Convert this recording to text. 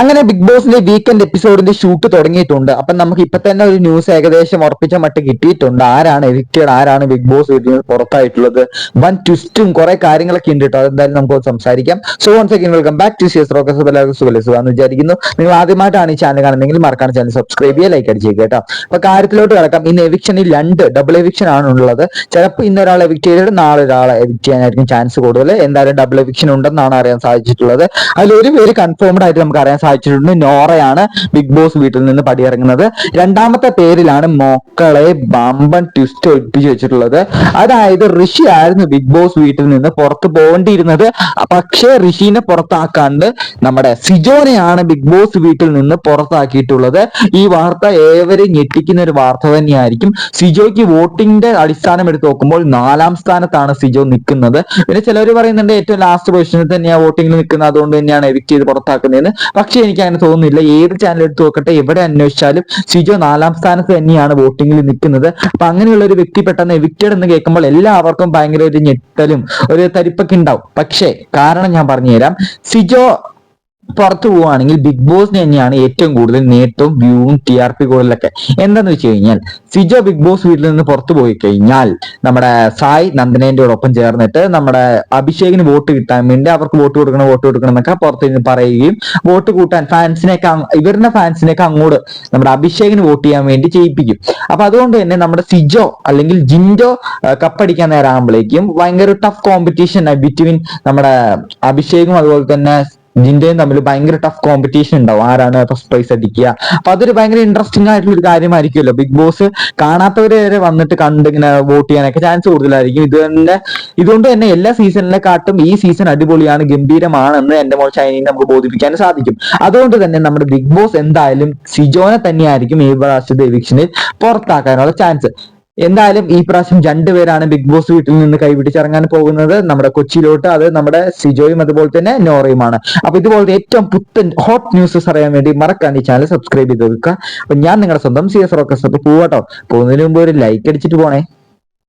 അങ്ങനെ ബിഗ് ബോസിന്റെ weekend എപ്പിസോഡിന്റെ shoot തുടങ്ങിയിട്ടുണ്ട്. അപ്പൊ നമുക്ക് ഇപ്പൊ തന്നെ ഒരു ന്യൂസ് ഏകദേശം ഉറപ്പിച്ച മട്ട് കിട്ടിയിട്ടുണ്ട്. ആരാണ് എവിക്റ്റഡ് ആരാണ് ബിഗ് ബോസ് വീട്ടിൽ പുറത്തായിട്ടുള്ളത്? വൺ ട്വിസ്റ്റും കുറെ കാര്യങ്ങളൊക്കെ ഉണ്ട് കേട്ടോ. അതെന്തായാലും നമുക്ക് സംസാരിക്കാം. So one second welcome back to സിയസ് റോക്കസ് എന്ന് വിചാരിക്കുന്നു. നിങ്ങൾ ആദ്യമായിട്ടാണ് ഈ ചാനൽ കാണുന്നെങ്കിൽ മറക്കാണ് ചാനൽ സബ്സ്ക്രൈബ് ചെയ്യുക ലൈക്ക് അടിച്ചേക്ക് കേട്ടോ. അപ്പൊ കാര്യത്തിലോട്ട് കിടക്കാം. ഇന്ന് എവിക്ഷനിൽ രണ്ട് ഡബിൾ എവിക്ഷൻ ആണ് ഉള്ളത്. ചിലപ്പോൾ ഇന്ന് ഒരാൾ എവിക്ട് ചെയ്തിട്ട് നാളെ ഒരാളെ എവിക്ട് ചെയ്യാനായിരിക്കും ചാൻസ് കൂടുതൽ എന്തായാലും ഡബിൾ എവിക്ഷൻ ഉണ്ടെന്നാണ് അറിയാൻ സാധിച്ചിട്ടുള്ളത്. അതിൽ ഒരു പേര് കൺഫേംഡ് ആയിട്ട് നമുക്ക് അറിയാൻ സാധിച്ചിട്ടുണ്ട്. നോറയാണ് ബിഗ് ബോസ് വീട്ടിൽ നിന്ന് പടിയിറങ്ങുന്നത്. രണ്ടാമത്തെ പേരിലാണ് മക്കളെ ബാമ്പൻ ട്വിസ്റ്റ് ഒഴിപ്പിച്ചു വെച്ചിട്ടുള്ളത്. അതായത് ഋഷി ആയിരുന്നു ബിഗ് ബോസ് വീട്ടിൽ നിന്ന് പുറത്ത് പോകേണ്ടിയിരുന്നത്. പക്ഷേ ഋഷിനെ പുറത്താക്കാണ്ട് നമ്മുടെ സിജോനെയാണ് ബിഗ് ബോസ് വീട്ടിൽ നിന്ന് പുറത്താക്കിയിട്ടുള്ളത്. ഈ വാർത്ത ഏവരെയും ഞെട്ടിക്കുന്ന ഒരു വാർത്ത തന്നെയായിരിക്കും. സിജോയ്ക്ക് വോട്ടിംഗിന്റെ അടിസ്ഥാനം എടുത്ത് നോക്കുമ്പോൾ നാലാം സ്ഥാനത്താണ് സിജോ നിൽക്കുന്നത്. പിന്നെ ചിലർ പറയുന്നുണ്ട് ഏറ്റവും ലാസ്റ്റ് പൊസിഷനിൽ തന്നെയാണ് വോട്ടിംഗിൽ നിൽക്കുന്നത്. അതുകൊണ്ട് തന്നെയാണ് എവിക്ട് ചെയ്ത് പുറത്താക്കുന്നതെന്ന്. പക്ഷേ എനിക്ക് അങ്ങനെ തോന്നുന്നില്ല. ഏത് ചാനൽ എടുത്ത് നോക്കട്ടെ എവിടെ അന്വേഷിച്ചാലും സിജോ നാലാം സ്ഥാനത്ത് തന്നെയാണ് വോട്ടിങ്ങിൽ നിൽക്കുന്നത്. അപ്പൊ അങ്ങനെയുള്ള ഒരു വ്യക്തി പെട്ടെന്ന് എവിക്റ്റഡ് എന്ന് കേൾക്കുമ്പോൾ എല്ലാവർക്കും ഭയങ്കര ഒരു ഞെട്ടലും ഒരു തരിപ്പൊക്കെ ഉണ്ടാവും. പക്ഷേ കാരണം ഞാൻ പറഞ്ഞുതരാം. സിജോ പുറത്തു പോവുകയാണെങ്കിൽ ബിഗ് ബോസ് തന്നെയാണ് ഏറ്റവും കൂടുതൽ നേട്ടവും വ്യൂവും ടി ആർ പി കൂടുതലൊക്കെ എന്താന്ന് വെച്ച് കഴിഞ്ഞാൽ സിജോ ബിഗ് ബോസ് വീട്ടിൽ നിന്ന് പുറത്തു പോയി കഴിഞ്ഞാൽ നമ്മുടെ സായ് നന്ദനേന്റെ ഒപ്പം ചേർന്നിട്ട് നമ്മുടെ അഭിഷേകിന് വോട്ട് കിട്ടാൻ വേണ്ടി അവർക്ക് വോട്ട് കൊടുക്കണം വോട്ട് കൊടുക്കണം എന്നൊക്കെ പുറത്ത് നിന്ന് പറയുകയും വോട്ട് കൂട്ടാൻ ഫാൻസിനെയൊക്കെ ഇവരുടെ ഫാൻസിനെയൊക്കെ അങ്ങോട്ട് നമ്മുടെ അഭിഷേകിന് വോട്ട് ചെയ്യാൻ വേണ്ടി ചെയ്യിപ്പിക്കും. അപ്പൊ അതുകൊണ്ട് തന്നെ നമ്മുടെ സിജോ അല്ലെങ്കിൽ ജിൻജോ ആ, കപ്പടിക്കാൻ നേരമാകുമ്പോഴേക്കും ഭയങ്കര ടഫ് കോമ്പറ്റീഷൻ ബിറ്റ്വീൻ നമ്മുടെ അഭിഷേകും അതുപോലെ തന്നെ ജിൻഡയും തമ്മിൽ ഭയങ്കര ടഫ് കോമ്പറ്റീഷൻ ഉണ്ടാവും. ആരാണ് ഫസ്റ്റ് പ്രൈസ് അടിക്കുക അപ്പൊ അതൊരു ഭയങ്കര ഇൻട്രസ്റ്റിംഗ് ആയിട്ടുള്ള ഒരു കാര്യമായിരിക്കുമല്ലോ. ബിഗ് ബോസ് കാണാത്തവരെ വരെ വന്നിട്ട് കണ്ട് ഇങ്ങനെ വോട്ട് ചെയ്യാനൊക്കെ ചാൻസ് കൂടുതലായിരിക്കും. ഇത് തന്നെ ഇതുകൊണ്ട് തന്നെ എല്ലാ സീസണിനെക്കാട്ടും ഈ സീസൺ അടിപൊളിയാണ് ഗംഭീരമാണെന്ന് എന്റെ മോൾ ചൈനയെ നമുക്ക് ബോധിപ്പിക്കാൻ സാധിക്കും. അതുകൊണ്ട് തന്നെ നമ്മുടെ ബിഗ് ബോസ് എന്തായാലും സിജോനെ തന്നെയായിരിക്കും ഈ പ്രാവശ്യത്തെ എവിക്ഷനിൽ പുറത്താക്കാനുള്ള ചാൻസ് എന്തായാലും ഈ പ്രാവശ്യം രണ്ടുപേരാണ് ബിഗ് ബോസ് വീട്ടിൽ നിന്ന് കൈപിടിച്ചിറങ്ങാൻ പോകുന്നത്. നമ്മുടെ കൊച്ചിയിലോട്ട് അത് നമ്മുടെ സിജോയും അതുപോലെ തന്നെ നോറയുമാണ്. അപ്പൊ ഇതുപോലത്തെ ഏറ്റവും പുത്തൻ ഹോട്ട് ന്യൂസസ് അറിയാൻ വേണ്ടി മറക്കാൻ ഈ ചാനൽ സബ്സ്ക്രൈബ് ചെയ്ത് വെക്കുക. അപ്പൊ ഞാൻ നിങ്ങളുടെ സ്വന്തം സി എസ് റോക്കസ് പോവാട്ടോ. പോകുന്നതിന് മുമ്പ് ഒരു ലൈക്ക് അടിച്ചിട്ട് പോണേ.